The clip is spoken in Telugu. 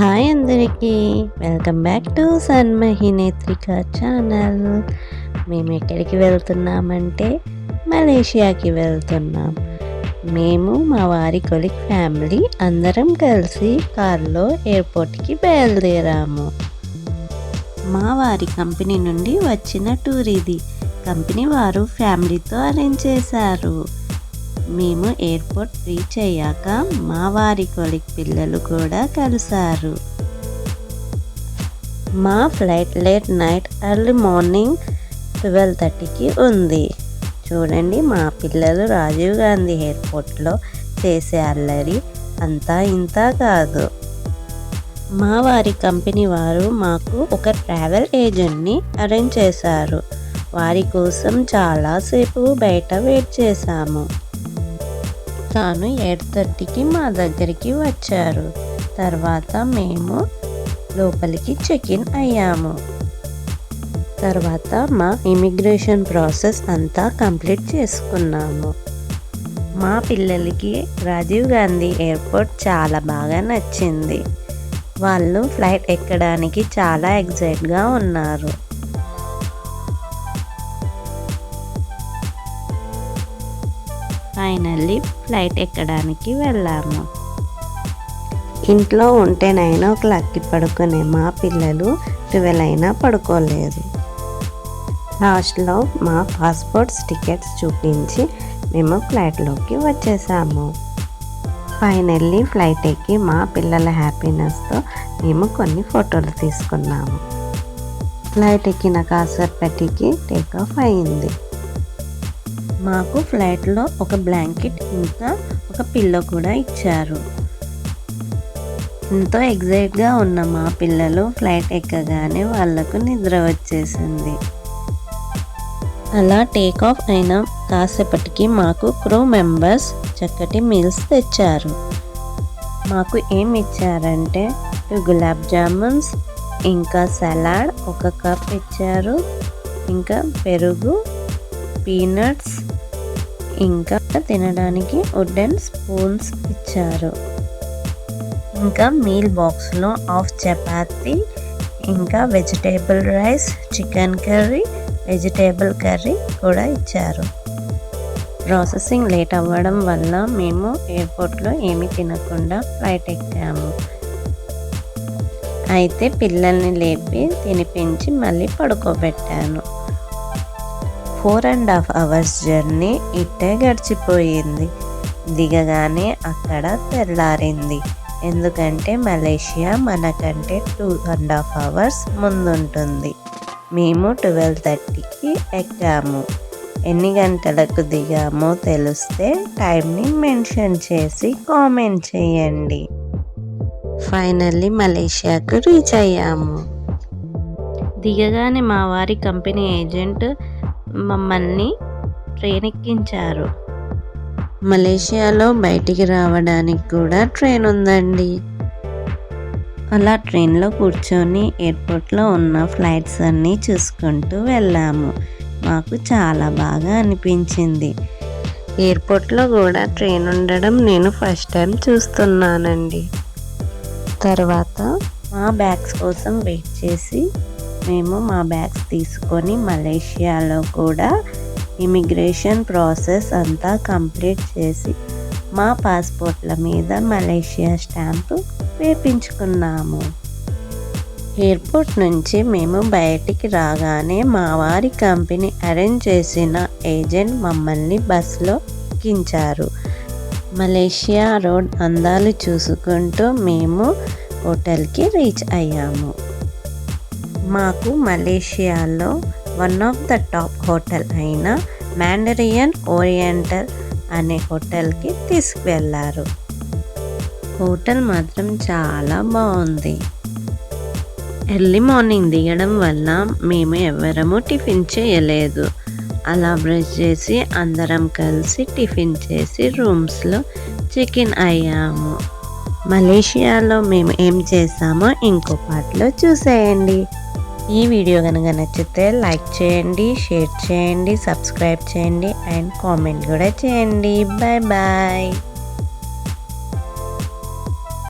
హాయ్ అందరికీ. Welcome back to Sanmahi Netrika channel. మేము ఎక్కడికి వెళ్తున్నామంటే మలేషియాకి వెళ్తున్నాం. మేము మా వారి కొలిక్ ఫ్యామిలీ అందరం కలిసి కారులో ఎయిర్పోర్ట్కి బయలుదేరాము. మా వారి కంపెనీ నుండి వచ్చిన టూర్ ఇది. కంపెనీ వారు ఫ్యామిలీతో అరేంజ్ చేశారు. మేము ఎయిర్పోర్ట్ రీచ్ అయ్యాక మా వారి కొలిక్ పిల్లలు కూడా కలిశారు. మా flight late night early morning twelve థర్టీకి ఉంది. చూడండి మా పిల్లలు రాజీవ్ గాంధీ ఎయిర్పోర్ట్లో చేసే అల్లరి అంతా ఇంత కాదు. మా వారి కంపెనీ వారు మాకు ఒక ట్రావెల్ ఏజెంట్ని అరేంజ్ చేశారు. వారి కోసం చాలాసేపు బయట వెయిట్ చేశాము. తాను ఎయిట్ థర్టీకి మా దగ్గరికి వచ్చారు. తర్వాత మేము లోపలికి చెక్ ఇన్ అయ్యాము. తర్వాత మా ఇమిగ్రేషన్ ప్రాసెస్ అంతా కంప్లీట్ చేసుకున్నాము. మా పిల్లలకి రాజీవ్ గాంధీ ఎయిర్పోర్ట్ చాలా బాగా నచ్చింది. వాళ్ళు ఫ్లైట్ ఎక్కడానికి చాలా ఎగ్జైట్గా ఉన్నారు. ఫైనల్లీ ఫ్లైట్ ఎక్కడానికి వెళ్ళాము. ఇంట్లో ఉంటే నైన్ ఓ క్లాక్కి పడుకునే మా పిల్లలు ట్వెల్వ్ అయినా పడుకోలేదు. లాస్ట్లో మా పాస్పోర్ట్స్ టికెట్స్ చూపించి మేము ఫ్లైట్లోకి వచ్చేసాము. ఫైనల్లీ ఫ్లైట్ ఎక్కి మా పిల్లల హ్యాపీనెస్తో మేము కొన్ని ఫోటోలు తీసుకున్నాము. ఫ్లైట్ ఎక్కిన కాసేపటికి టేక్ ఆఫ్ అయింది. మాకు ఫ్లైట్లో ఒక బ్లాంకెట్ ఇంకా ఒక పిల్లో కూడా ఇచ్చారు. ఎంతో ఎగ్జైట్గా ఉన్న మా పిల్లలు ఫ్లైట్ ఎక్కగానే వాళ్ళకు నిద్ర వచ్చేసింది. అలా టేక్ ఆఫ్ అయిన కాసేపటికి మాకు క్రూ మెంబర్స్ చక్కటి మీల్స్ తెచ్చారు. మాకు ఏమి ఇచ్చారంటే గులాబ్ జామున్స్ ఇంకా సలాడ్ ఒక కప్ ఇచ్చారు ఇంకా పెరుగు పీనట్స్ ఇంకా తినడానికి వుడెన్ స్పూన్స్ ఇచ్చారు. ఇంకా మీల్ బాక్స్లో హాఫ్ చపాతి ఇంకా vegetable rice chicken curry vegetable curry కూడా ఇచ్చారు. ప్రాసెసింగ్ లేట్ అవ్వడం వల్ల మేము ఎయిర్పోర్ట్లో ఏమీ తినకుండా ఫ్లైట్ ఎక్కాము. అయితే పిల్లల్ని లేపి తినిపించి మళ్ళీ పడుకోబెట్టాను. Four and half hours journey ఇట్టే గడిచిపోయింది. దిగగానే అక్కడ తెల్లారింది. ఎందుకంటే మలేషియా మనకంటే టూ అండ్ హాఫ్ అవర్స్ ముందుంటుంది. మేము ట్వెల్వ్ థర్టీకి ఎక్కాము. ఎన్ని గంటలకు దిగామో తెలిస్తే టైంని మెన్షన్ చేసి కామెంట్ చేయండి. ఫైనల్లీ మలేషియాకు రీచ్ అయ్యాము. దిగగానే మా వారి కంపెనీ ఏజెంట్ మమ్మల్ని ట్రైన్ ఎక్కించారు మలేషియాలో బయటికి రావడానికి కూడా ట్రైన్ ఉందండి. అలా ట్రైన్లో కూర్చొని ఎయిర్పోర్ట్లో ఉన్న ఫ్లైట్స్ అన్నీ చూసుకుంటూ వెళ్ళాము. మాకు చాలా బాగా అనిపించింది. ఎయిర్పోర్ట్లో కూడా ట్రైన్ ఉండడం నేను ఫస్ట్ టైం చూస్తున్నానండి. తర్వాత మా బ్యాగ్స్ కోసం వెయిట్ చేసి మేము మా బ్యాగ్స్ తీసుకొని మలేషియాలో కూడా ఇమిగ్రేషన్ ప్రాసెస్ అంతా కంప్లీట్ చేసి మా పాస్పోర్ట్ల మీద మలేషియా స్టాంపు వేపించుకున్నాము. ఎయిర్పోర్ట్ నుంచి మేము బయటికి రాగానే మా వారి కంపెనీ అరేంజ్ చేసిన ఏజెంట్ మమ్మల్ని బస్సులో ఎక్కించారు. మలేషియా రోడ్ అందాలు చూసుకుంటూ మేము హోటల్కి రీచ్ అయ్యాము. మాకు మలేషియాలో one of the top hotel అయిన మ్యాండరియన్ ఓరియంటల్ అనే హోటల్కి తీసుకువెళ్ళారు. హోటల్ మాత్రం చాలా బాగుంది. ఎర్లీ మార్నింగ్ దిగడం వల్ల మేము ఎవరము టిఫిన్ చేయలేదు. అలా బ్రష్ చేసి అందరం కలిసి టిఫిన్ చేసి రూమ్స్లో చెక్ ఇన్ అయ్యాము. మలేషియాలో మేము ఏం చేసామో ఇంకో పాటలో చూసేయండి. ఈ వీడియో కనుక నచ్చితే లైక్ చేయండి షేర్ చేయండి సబ్స్క్రైబ్ చేయండి అండ్ కామెంట్ కూడా చేయండి. Bye bye.